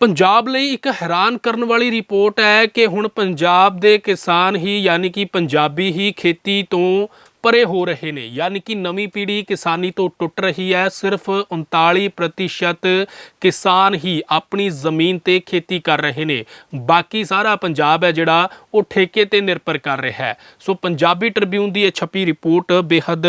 ਪੰਜਾਬ ਲਈ ਇੱਕ ਹੈਰਾਨ ਕਰਨ ਵਾਲੀ ਰਿਪੋਰਟ ਹੈ ਕਿ ਹੁਣ ਪੰਜਾਬ ਦੇ ਕਿਸਾਨ ਹੀ, ਯਾਨੀ ਕਿ ਪੰਜਾਬੀ ਹੀ ਖੇਤੀ ਤੋਂ ਪਰੇ ਹੋ ਰਹੇ ਨੇ, ਯਾਨੀ ਕਿ ਨਵੀਂ ਪੀੜ੍ਹੀ ਕਿਸਾਨੀ ਤੋਂ ਟੁੱਟ ਰਹੀ ਹੈ। ਸਿਰਫ 39% ਕਿਸਾਨ ਹੀ ਆਪਣੀ ਜ਼ਮੀਨ ਤੇ ਖੇਤੀ ਕਰ ਰਹੇ ਨੇ। ਬਾਕੀ ਸਾਰਾ ਪੰਜਾਬ ਹੈ ਜਿਹੜਾ, ਉਹ ਠੇਕੇ ਤੇ ਨਿਰਭਰ ਕਰ ਰਿਹਾ ਹੈ। ਸੋ ਪੰਜਾਬੀ ਟ੍ਰਿਬਿਊਨ ਦੀ ਇਹ ਛਪੀ ਰਿਪੋਰਟ ਬੇहद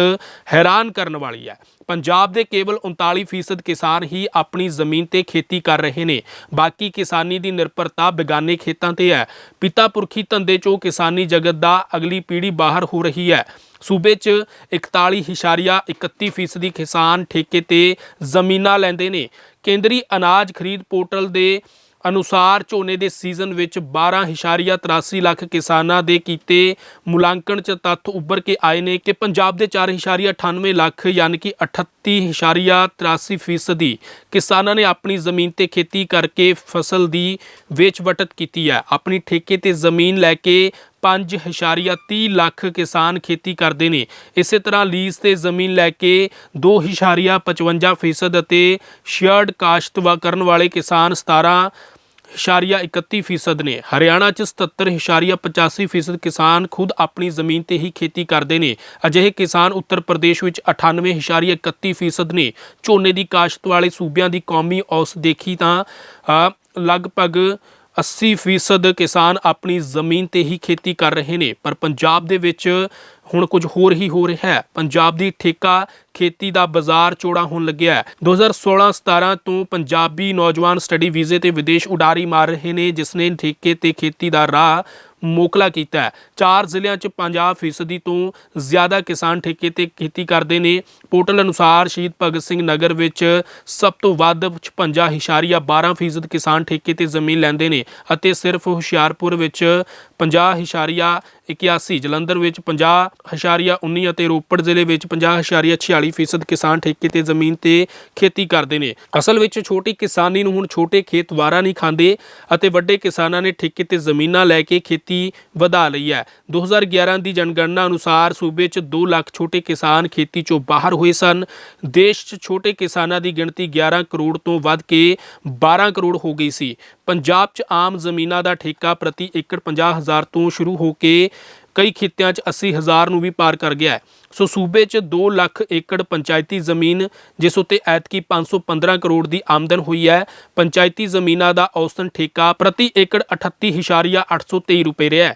ਹੈਰਾਨ ਕਰਨ ਵਾਲੀ ਹੈ। ਪੰਜਾਬ ਦੇ ਕੇਵਲ 39% ਕਿਸਾਨ ਹੀ ਆਪਣੀ ਜ਼ਮੀਨ ਤੇ ਖੇਤੀ ਕਰ ਰਹੇ ਨੇ। ਬਾਕੀ ਕਿਸਾਨੀ ਦੀ ਨਿਰਭਰਤਾ ਬੇਗਾਨੇ ਖੇਤਾਂ ਤੇ ਹੈ। ਪਿਤਾ ਪੁਰਖੀ ਧੰਦੇ ਚੋਂ ਕਿਸਾਨੀ ਜਗਤ ਦਾ ਅਗਲੀ ਪੀੜ੍ਹੀ ਬਾਹਰ ਹੋ ਰਹੀ ਹੈ। ਸੂਬੇ 'ਚ 41.31% ਫੀਸਦੀ ਕਿਸਾਨ ਠੇਕੇ ਤੇ ਜ਼ਮੀਨਾਂ ਲੈਂਦੇ ਨੇ। ਕੇਂਦਰੀ ਅਨਾਜ ਖਰੀਦ ਪੋਰਟਲ ਦੇ ਅਨੁਸਾਰ ਝੋਨੇ ਦੇ ਸੀਜ਼ਨ ਵਿੱਚ 12.83 ਲੱਖ ਕਿਸਾਨਾਂ ਦੇ ਕੀਤੇ ਮੁਲਾਂਕਣ 'ਚ ਤੱਥ ਉੱਭਰ ਕੇ ਆਏ ਨੇ ਕਿ ਪੰਜਾਬ ਦੇ 4.98 ਲੱਖ ਯਾਨੀ ਕਿ 38.83 ਫੀਸਦੀ ਕਿਸਾਨਾਂ ਨੇ ਆਪਣੀ ਜ਼ਮੀਨ ਤੇ ਖੇਤੀ ਕਰਕੇ ਫਸਲ ਦੀ ਵੇਚ-ਵਟਤ ਕੀਤੀ ਹੈ। ਆਪਣੀ ਠੇਕੇ ਤੇ ਜ਼ਮੀਨ ਲੈ ਕੇ 5.30 ਲੱਖ ਕਿਸਾਨ ਖੇਤੀ ਕਰਦੇ ਨੇ। ਇਸੇ ਤਰ੍ਹਾਂ ਲੀਜ਼ ਤੇ ਜ਼ਮੀਨ ਲੈ ਕੇ 2.55 ਫੀਸਦ ਅਤੇ ਸ਼ੇਅਰਡ ਕਾਸ਼ਤਵਾ ਕਰਨ ਵਾਲੇ ਕਿਸਾਨ 17.31 ਫੀਸਦ ਨੇ। ਹਰਿਆਣਾ ਚ 77.85 ਫੀਸਦ ਕਿਸਾਨ ਖੁਦ ਆਪਣੀ ਜ਼ਮੀਨ ਤੇ ਹੀ ਖੇਤੀ ਕਰਦੇ ਨੇ। ਅਜਿਹੇ ਕਿਸਾਨ ਉੱਤਰ ਪ੍ਰਦੇਸ਼ ਵਿੱਚ 98.31 ਫੀਸਦ ਨੇ। ਝੋਨੇ ਦੀ ਕਾਸ਼ਤ ਵਾਲੇ ਸੂਬਿਆਂ ਦੀ ਕੌਮੀ ਔਸਤ ਦੇਖੀ ਤਾਂ ਲਗਭਗ 80 ਫੀਸਦ ਕਿਸਾਨ ਆਪਣੀ ਜ਼ਮੀਨ ਤੇ ਹੀ ਖੇਤੀ ਕਰ ਰਹੇ ਨੇ, ਪਰ ਪੰਜਾਬ ਦੇ ਵਿੱਚ ਹੁਣ ਕੁਝ ਹੋਰ ਹੀ ਹੋ ਰਿਹਾ ਹੈ। ਪੰਜਾਬ ਦੀ ਠੇਕਾ, ਖੇਤੀ ਦਾ ਬਾਜ਼ਾਰ ਚੌੜਾ ਹੋਣ ਲੱਗਿਆ ਹੈ। 2016-17 ਤੋਂ ਪੰਜਾਬੀ ਨੌਜਵਾਨ ਸਟੱਡੀ ਵੀਜ਼ੇ ਤੇ ਵਿਦੇਸ਼ ਉਡਾਰੀ ਮਾਰ ਰਹੇ ਨੇ, ਜਿਸ ਨੇ ਠੇਕੇ ਤੇ ਖੇਤੀ ਦਾ ਰਾਹ ਮੋਕਲਾ ਕੀਤਾ ਹੈ। ਚਾਰ ਜ਼ਿਲ੍ਹਿਆਂ 'ਚ 50% ਤੋਂ ਜ਼ਿਆਦਾ ਕਿਸਾਨ ਠੇਕੇ ਤੇ ਖੇਤੀ ਕਰਦੇ ਨੇ। ਪੋਰਟਲ ਅਨੁਸਾਰ ਸ਼ਹੀਦ ਭਗਤ ਸਿੰਘ ਨਗਰ ਵਿੱਚ ਸਭ ਤੋਂ ਵੱਧ 56.12% ਕਿਸਾਨ ਠੇਕੇ ਤੇ ਜ਼ਮੀਨ ਲੈਂਦੇ ਨੇ ਅਤੇ ਸਿਰਫ ਹੁਸ਼ਿਆਰਪੁਰ ਵਿੱਚ 50.81 ਜਲੰਧਰ ਵਿੱਚ 50.19 ਅਤੇ ਰੋਪੜ ਜ਼ਿਲ੍ਹੇ ਵਿੱਚ 50.46% ਕਿਸਾਨ ਠੇਕੇ ਤੇ ਜ਼ਮੀਨ ਤੇ ਖੇਤੀ ਕਰਦੇ ਨੇ। ਅਸਲ ਵਿੱਚ ਛੋਟੀ ਕਿਸਾਨੀ ਨੂੰ ਹੁਣ ਛੋਟੇ ਖੇਤ ਵਾਰਾ ਨਹੀਂ ਖਾਂਦੇ ਅਤੇ ਵੱਡੇ ਕਿਸਾਨਾਂ ਨੇ ਠੇਕੇ ਤੇ ਜ਼ਮੀਨਾਂ ਲੈ ਕੇ ਖੇਤੀ ਵਧਾ ਲਈ ਹੈ। 2011 ਦੀ ਜਨਗਣਨਾ ਅਨੁਸਾਰ ਸੂਬੇ 'ਚ 2 ਲੱਖ ਛੋਟੇ ਕਿਸਾਨ ਖੇਤੀ 'ਚੋਂ ਬਾਹਰ ਹੋਏ ਸਨ। ਦੇਸ਼ 'ਚ ਛੋਟੇ ਕਿਸਾਨਾਂ ਦੀ ਗਿਣਤੀ 11 ਕਰੋੜ ਤੋਂ ਵੱਧ ਕੇ 12 ਕਰੋੜ ਹੋ ਗਈ ਸੀ। ਪੰਜਾਬ 'ਚ ਆਮ ਜ਼ਮੀਨਾਂ ਦਾ ਠੇਕਾ ਪ੍ਰਤੀ ਏਕੜ 50000 ਤੋਂ ਸ਼ੁਰੂ ਹੋ ਕੇ ਕਈ ਖਿੱਤਿਆਂ 'ਚ 80000 ਨੂੰ ਵੀ ਪਾਰ ਕਰ ਗਿਆ ਹੈ। ਸੋ ਸੂਬੇ 'ਚ 2 ਲੱਖ ਏਕੜ ਪੰਚਾਇਤੀ ਜ਼ਮੀਨ, ਜਿਸ ਉਤੇ ਐਤਕੀ 515 ਕਰੋੜ ਦੀ ਆਮਦਨ ਹੋਈ ਹੈ, ਪੰਚਾਇਤੀ ਜ਼ਮੀਨਾਂ ਦਾ ਔਸਤਨ ਠੇਕਾ ਪ੍ਰਤੀ ਏਕੜ 38.823 ਰੁਪਏ ਰਿਹਾ ਹੈ।